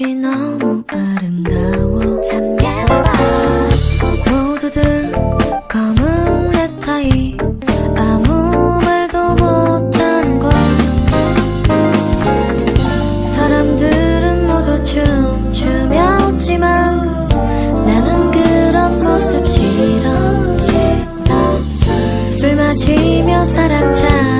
모습이 너무 아름다워. 참예뻐 모두들 검은 넥타이 아무 말도 못하는 걸 사람들은 모두 춤추며 웃지만 나는 그런 모습 싫어 술 마시며 사랑 찾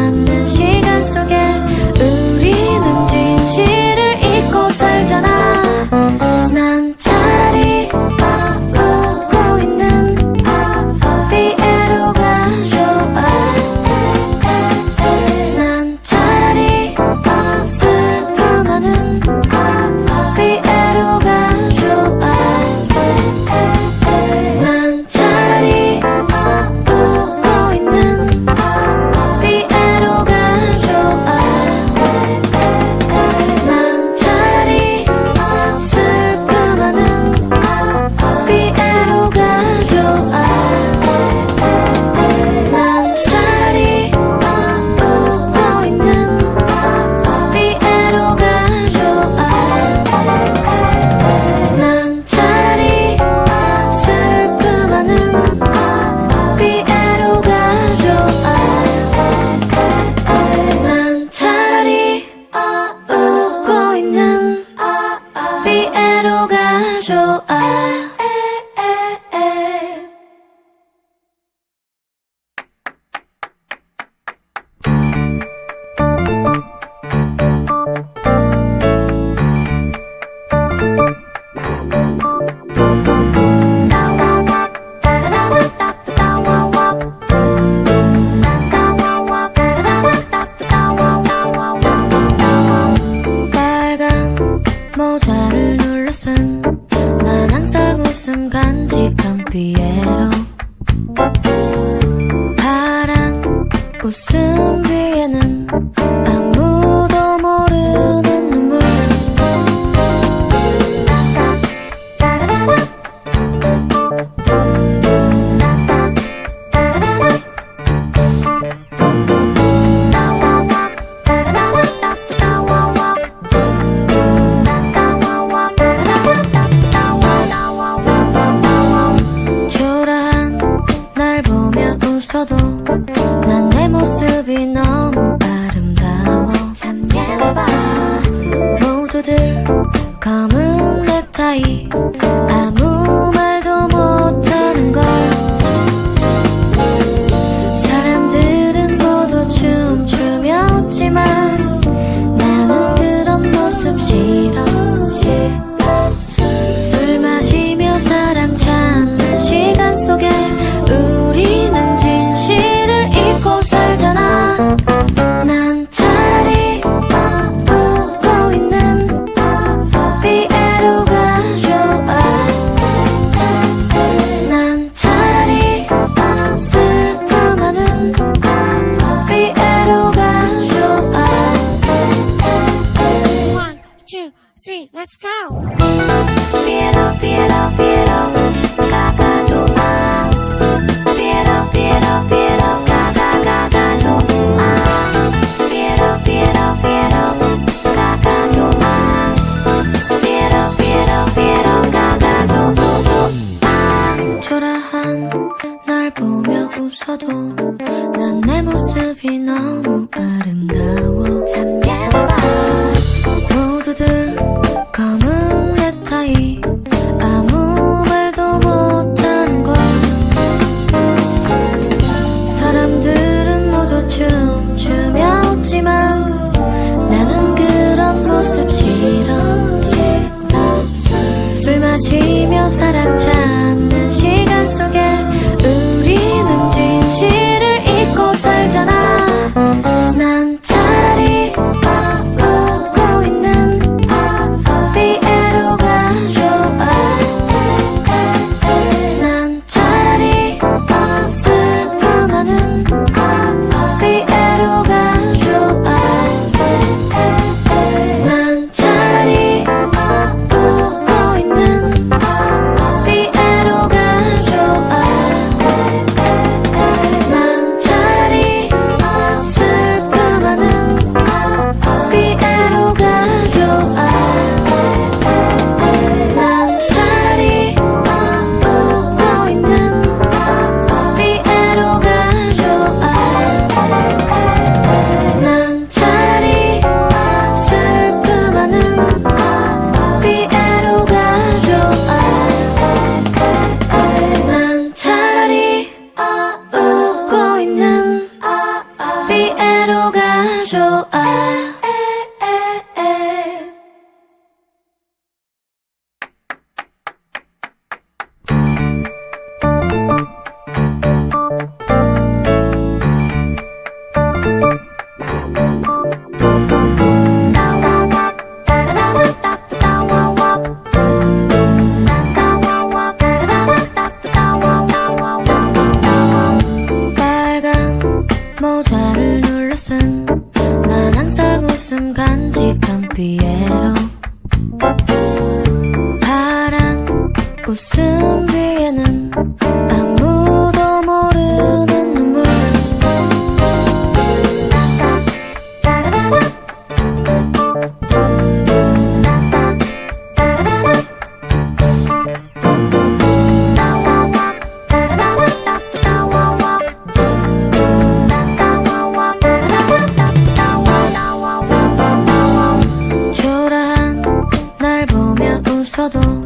be emoción. be todo.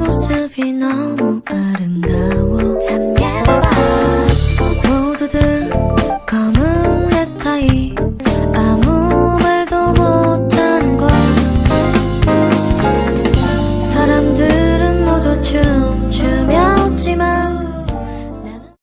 nos servirão.